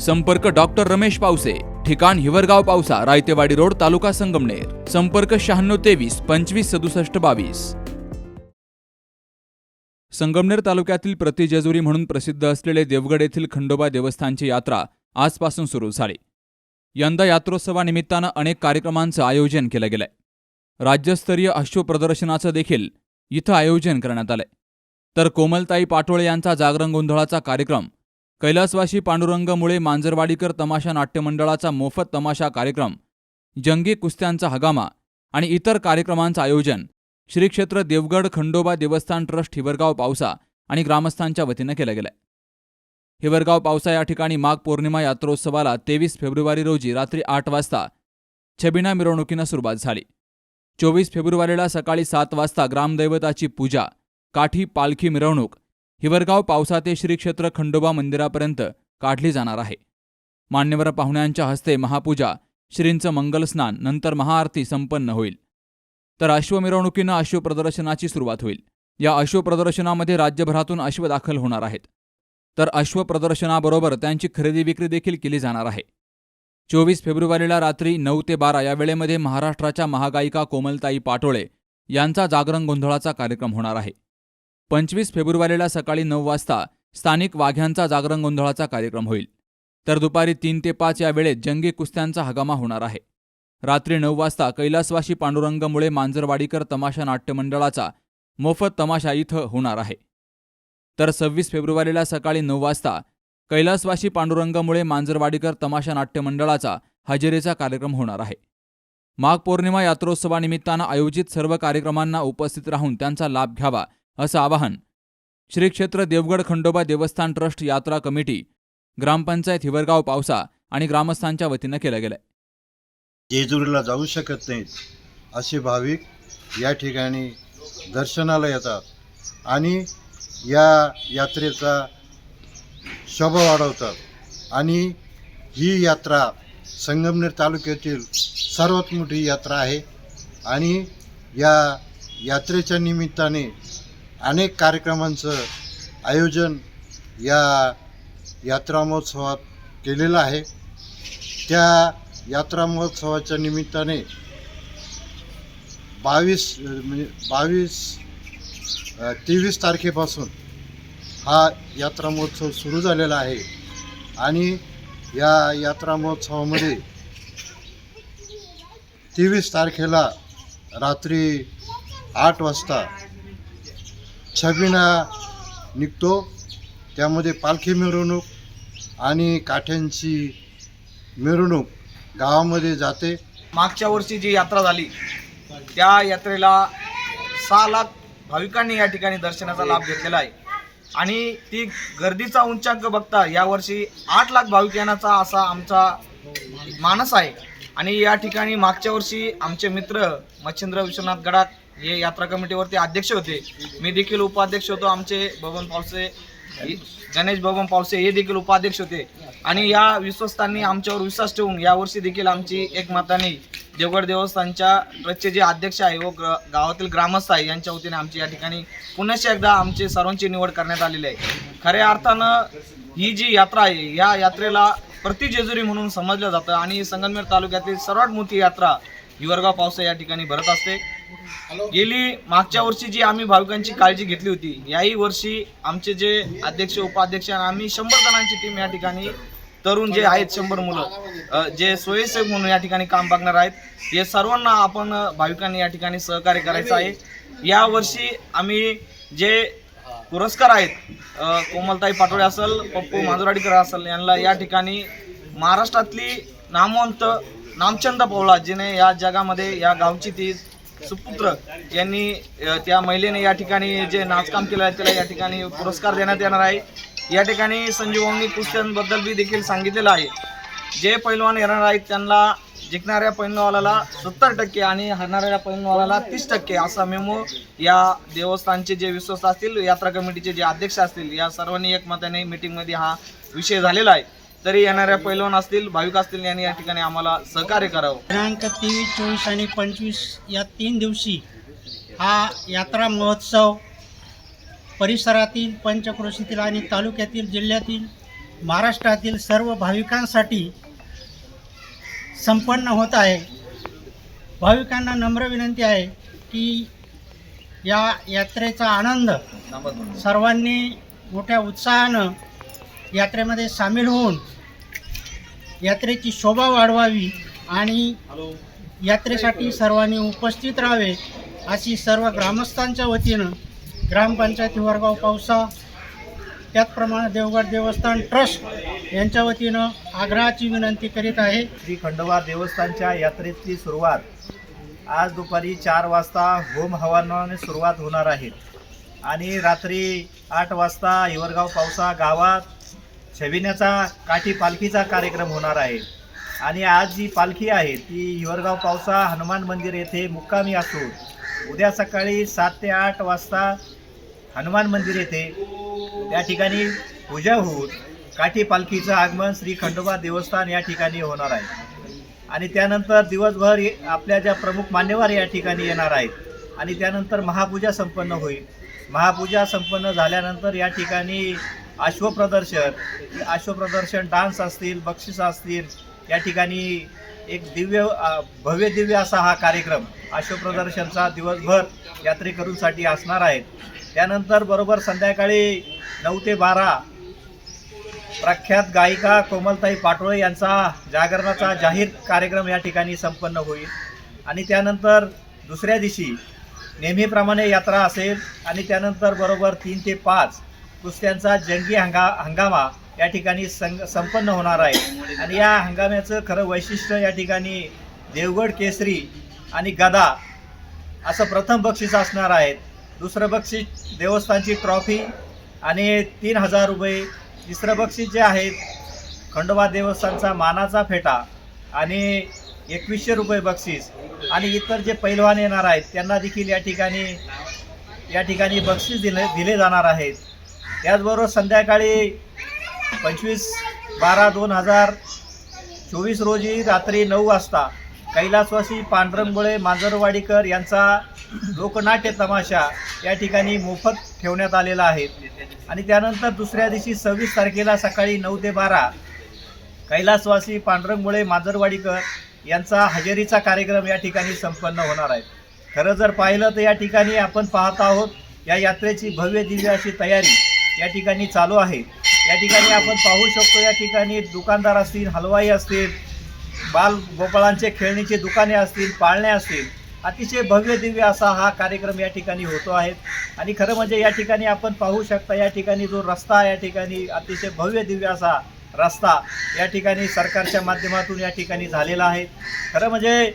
संपर्क डॉक्टर रमेश पावसे ठिकाण हिवरगाव पावसा रायतेवाडी रोड तालुका संगमनेर. संपर्क शहाण्णव तेवीस पंचवीस सदुसष्ट बावीस. संगमनेर तालुक्यातील प्रतिजेजुरी म्हणून प्रसिद्ध असलेले देवगड येथील खंडोबा देवस्थानची यात्रा आजपासून सुरू झाली. यंदा यात्रोत्सवानिमित्तानं अनेक कार्यक्रमांचं आयोजन केलं गेलंय. राज्यस्तरीय अश्व प्रदर्शनाचं देखील इथं आयोजन करण्यात आलंय. तर कोमलताई पाटोळे यांचा जागरण गोंधळाचा कार्यक्रम कैलासवासी पांडुरंग मुळे मांजरवाडीकर तमाशा नाट्यमंडळाचा मोफत तमाशा कार्यक्रम जंगी कुस्त्यांचा हगामा आणि इतर कार्यक्रमांचं आयोजन श्री क्षेत्र देवगड खंडोबा देवस्थान ट्रस्ट हिवरगाव पावसा आणि ग्रामस्थांच्या वतीनं केलं गेलंय. हिवरगाव पावसा या ठिकाणी माघ पौर्णिमा यात्रोत्सवाला तेवीस फेब्रुवारी रोजी रात्री आठ वाजता छबिना मिरवणुकीनं सुरुवात झाली. चोवीस फेब्रुवारीला सकाळी सात वाजता ग्रामदैवताची पूजा काठी पालखी मिरवणूक हिवरगाव पावसा ते श्री क्षेत्र खंडोबा मंदिरापर्यंत काढली जाणार आहे. मान्यवर पाहुण्यांच्या हस्ते महापूजा श्रींचं मंगलस्नान नंतर महाआरती संपन्न होईल. तर अश्वमिरवणुकीनं अश्वप्रदर्शनाची सुरुवात होईल. या अश्वप्रदर्शनामध्ये राज्यभरातून अश्व दाखल होणार आहेत. तर अश्वप्रदर्शनाबरोबर त्यांची खरेदी विक्री देखील केली जाणार आहे. चोवीस फेब्रुवारीला रात्री नऊ ते बारा या वेळेमध्ये महाराष्ट्राच्या महागायिका कोमलताई पाटोळे यांचा जागरण गोंधळाचा कार्यक्रम होणार आहे. पंचवीस फेब्रुवारीला सकाळी नऊ वाजता स्थानिक वाघ्यांचा जागरण गोंधळाचा कार्यक्रम होईल. तर दुपारी तीन ते पाच या वेळेत जंगी कुस्त्यांचा हगामा होणार आहे. रात्री नऊ वाजता कैलासवासी पांडुरंगमुळे मांजरवाडीकर तमाशा नाट्यमंडळाचा मोफत तमाशा इथं होणार आहे. तर सव्वीस फेब्रुवारीला सकाळी नऊ वाजता कैलासवासी पांडुरंगमुळे मांजरवाडीकर तमाशा नाट्यमंडळाचा हजेरीचा कार्यक्रम होणार आहे. माघ पौर्णिमा यात्रोत्सवानिमित्तानं आयोजित सर्व कार्यक्रमांना उपस्थित राहून त्यांचा लाभ घ्यावा असं आवाहन श्री क्षेत्र देवगड खंडोबा देवस्थान ट्रस्ट यात्रा कमिटी ग्रामपंचायत हिवरगाव पावसा आणि ग्रामस्थांच्या वतीनं केलं गेलंय. जेजुरीला जाऊ शकत नाहीत असे भाविक या ठिकाणी दर्शनाला येतात आणि या यात्रेचा शोभा वाढवतात. आणि ही यात्रा संगमनेर तालुक्यातील सर्वात मोठी यात्रा आहे आणि या यात्रेच्या निमित्ताने अनेक कार्यक्रमांचं आयोजन या यात्रा महोत्सवात केलेलं आहे. त्या यात्रा महोत्सवाच्या निमित्ताने बावीस म्हणजे बावीस तेवीस तारखेपासून हा यात्रा महोत्सव सुरू झालेला आहे. आणि या यात्रा महोत्सवामध्ये तेवीस तारखेला रात्री आठ वाजता छबिना निघतो. त्यामध्ये पालखी मिरवणूक आणि काठ्यांची मिरवणूक गावामध्ये जाते. मागच्या वर्षी जी यात्रा झाली त्या यात्रेला सहा लाख भाविकांनी या ठिकाणी दर्शनाचा लाभ घेतलेला आहे. आणि ती गर्दीचा उंचांक बघता यावर्षी आठ लाख भाविक येण्याचा असा आमचा मानस आहे. आणि या ठिकाणी मागच्या वर्षी आमचे मित्र मच्छिंद्र विश्वनाथ गडाख हे यात्रा कमिटीवरती अध्यक्ष होते. मी देखील उपाध्यक्ष होतो. आमचे बबन पावसे गणेश बबन पावसे हे देखील उपाध्यक्ष होते. आणि या विश्वस्तांनी आमच्यावर विश्वास ठेवून यावर्षी देखील आमची एक मताने देवगड देवस्थानच्या ट्रस्टचे जे अध्यक्ष आहे व ग्र गावातील ग्रामस्थ आहे यांच्या वतीने आमची या ठिकाणी पुन्हा एकदा आमची सर्वांची निवड करण्यात आलेली आहे. खऱ्या अर्थानं ही जी यात्रा आहे या यात्रेला प्रतिजेजुरी म्हणून समजलं जातं आणि संगमनेर तालुक्यातील सर्वात मोठी यात्रा हिवरगाव पावसा या ठिकाणी भरत असते. गेली मागच्या वर्षी जी आम्ही भाविकांची काळजी घेतली होती याही वर्षी आमचे जे अध्यक्ष उपाध्यक्ष आणि आम्ही शंभर जणांची टीम या ठिकाणी तरुण जे आहेत शंभर मुलं जे स्वयंसेवक म्हणून या ठिकाणी काम बघणार आहेत हे सर्वांना आपण भाविकांनी या ठिकाणी सहकार्य करायचं आहे. या वर्षी आम्ही जे पुरस्कार आहेत कोमलताई पाटोळे असेल पप्पू माजुराडीकर असेल यांना या ठिकाणी महाराष्ट्रातली नामवंत नामचंद पवळा जिने या जगामध्ये या गावची ती सुपुत्र यांनी त्या महिलेने या ठिकाणी जे नाचकाम केलं आहे त्याला या ठिकाणी पुरस्कार देण्यात येणार आहे. या ठिकाणी संजीवनी कुस्त्यांबद्दल बी देखील सांगितलेलं आहे. जे पैलवान येणार आहेत त्यांना जिंकणाऱ्या पैलवानाला सत्तर टक्के आणि हरणाऱ्या पैलवानाला तीस टक्के असा मेमो या देवस्थानचे जे विश्वस्त असतील यात्रा कमिटीचे जे अध्यक्ष असतील या सर्वांनी एकमताने मीटिंगमध्ये हा विषय झालेला आहे. तरी येणाऱ्या पैलवान असतील भाविक असतील यांनी या ठिकाणी आम्हाला सहकार्य करावं. दिनांक तेवीस चोवीस आणि पंचवीस या तीन दिवशी हा यात्रा महोत्सव परिसरातील पंचक्रोशीतील आणि तालुक्यातील जिल्ह्यातील महाराष्ट्रातील सर्व भाविकांसाठी संपन्न होत आहे. भाविकांना नम्र विनंती आहे की या यात्रेचा आनंद सर्वांनी मोठ्या उत्साहानं यात्रेमध्ये सामील होऊन यात्रेची शोभा वाढवावी आणि यात्रेसाठी सर्वांनी उपस्थित राहावे अशी सर्व ग्रामस्थांच्या वतीनं ग्रामपंचायती वरगाव पावसा त्याचप्रमाणे देवगड देवस्थान ट्रस्ट यांच्या वतीनं आग्रहाची विनंती करीत आहे. श्री खंडोबा देवस्थानच्या यात्रेची सुरुवात आज दुपारी चार वाजता होम हवानाने सुरुवात होणार आहे. आणि रात्री आठ वाजता हिवरगाव पावसा गावात छबिण्याचा काठी पालखीचा कार्यक्रम होणार आहे. आणि आज जी पालखी आहे ती हिवरगाव पावसा हनुमान मंदिर येथे मुक्कामी असून उद्या सकाळी सात ते आठ वाजता हनुमान मंदिर येथे. त्या ठिकाणी पूजा होऊन काठी पालखीचं आगमन श्री खंडोबा देवस्थान या ठिकाणी होणार आहे. आणि त्यानंतर दिवसभर आपल्या ज्या प्रमुख मान्यवर या ठिकाणी येणार आहेत. आणि त्यानंतर महापूजा संपन्न होईल. महापूजा संपन्न झाल्यानंतर या ठिकाणी अश्वप्रदर्शन अश्वप्रदर्शन डान्स असतील बक्षीस असतील या ठिकाणी एक दिव्य भव्य दिव्य असा हा कार्यक्रम अश्वप्रदर्शनचा दिवसभर यात्रेकरूंसाठी असणार आहे. त्यानंतर बरोबर संध्याकाळी नऊ ते बारा प्रख्यात गायिका कोमलताई पाटोळे यांचा जागरणाचा जाहीर कार्यक्रम या ठिकाणी संपन्न होईल. आणि त्यानंतर दुसऱ्या दिवशी नेहमीप्रमाणे यात्रा असेल आणि त्यानंतर बरोबर तीन ते पाच कुस्त्यांचा जंगी हंगा हंगामा या ठिकाणी सं संपन्न होणार आहे. आणि या हंगाम्याचं खरं वैशिष्ट्य या ठिकाणी देवगड केसरी आणि गदा असं प्रथम बक्षीस असणार आहेत. दुसरं बक्षीस देवस्थानची ट्रॉफी आणि तीन हजार रुपये. तिसरं बक्षीस जे आहेत खंडोबा देवस्थानचा मानाचा फेटा आणि एकवीसशे रुपये बक्षीस. आणि इतर जे पैलवान येणार आहेत त्यांना देखील या ठिकाणी या ठिकाणी बक्षीस दिले दिले जाणार आहेत. त्याचबरोबर संध्याकाळी पंचवीस बारा दोन हजार चोवीस रोजी रात्री नऊ वाजता कैलासवासी पांढरंगोळे मांजरवाडीकर यांचा लोकनाट्य तमाशा या ठिकाणी मोफत ठेवण्यात आलेला आहे. आणि त्यानंतर दुसऱ्या दिवशी सव्वीस तारखेला सकाळी नऊ ते बारा कैलासवासी पांडुरंगमुळे मांजरवाडीकर यांचा हजेरीचा कार्यक्रम या ठिकाणी संपन्न होणार आहे. खरं जर पाहिलं तर या ठिकाणी आपण पाहत आहोत या यात्रेची भव्य दिव्य अशी तयारी या ठिकाणी चालू आहे. या ठिकाणी आपण पाहू शकतो या ठिकाणी दुकानदार असतील हलवाई असतील बाल गोपाळांचे खेळणीचे दुकाने असतील पाळणे असतील अतिशय भव्य दिव्य असा हा कार्यक्रम या ठिकाणी होतो आहे. आणि खरं म्हणजे या ठिकाणी आपण पाहू शकता या ठिकाणी जो रस्ता या ठिकाणी अतिशय भव्य दिव्य असा रस्ता या ठिकाणी सरकारच्या माध्यमातून या ठिकाणी झालेला आहे. खरं म्हणजे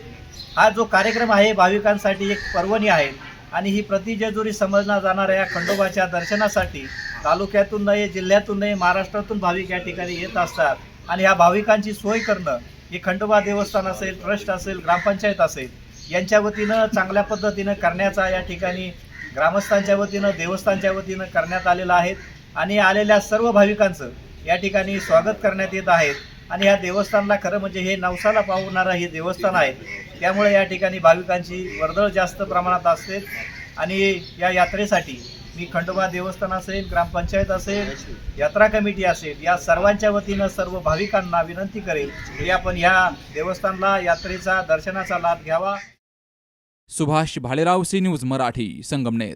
हा जो कार्यक्रम आहे भाविकांसाठी एक पर्वणी आहे. आणि ही प्रतिजेजुरी समजला जाणाऱ्या या खंडोबाच्या दर्शनासाठी तालुक्यातून नाही जिल्ह्यातून नाही महाराष्ट्रातून भाविक या ठिकाणी येत असतात. आणि ह्या भाविकांची सोय करणं हे खंडोबा देवस्थान असेल ट्रस्ट असेल ग्रामपंचायत असेल यांच्या वतीनं चांगल्या पद्धतीनं करण्याचा या ठिकाणी ग्रामस्थांच्या वतीनं देवस्थानच्या वतीनं करण्यात आलेलं आहे. आणि आलेल्या सर्व भाविकांचं या ठिकाणी स्वागत करण्यात येत आहेत आणि ह्या देवस्थानला खरं म्हणजे हे नवसाला पावणारं हे देवस्थान आहे. त्यामुळे या ठिकाणी भाविकांची वर्दळ जास्त प्रमाणात असते. आणि या यात्रेसाठी मी खंडोबा देवस्थान असेल ग्रामपंचायत असेल यात्रा कमिटी असेल या सर्वांच्या वतीनं सर्व भाविकांना विनंती करेल की आपण ह्या देवस्थानला यात्रेचा दर्शनाचा लाभ घ्यावा. Subhash Bhalerao C news Marathi Sangamner.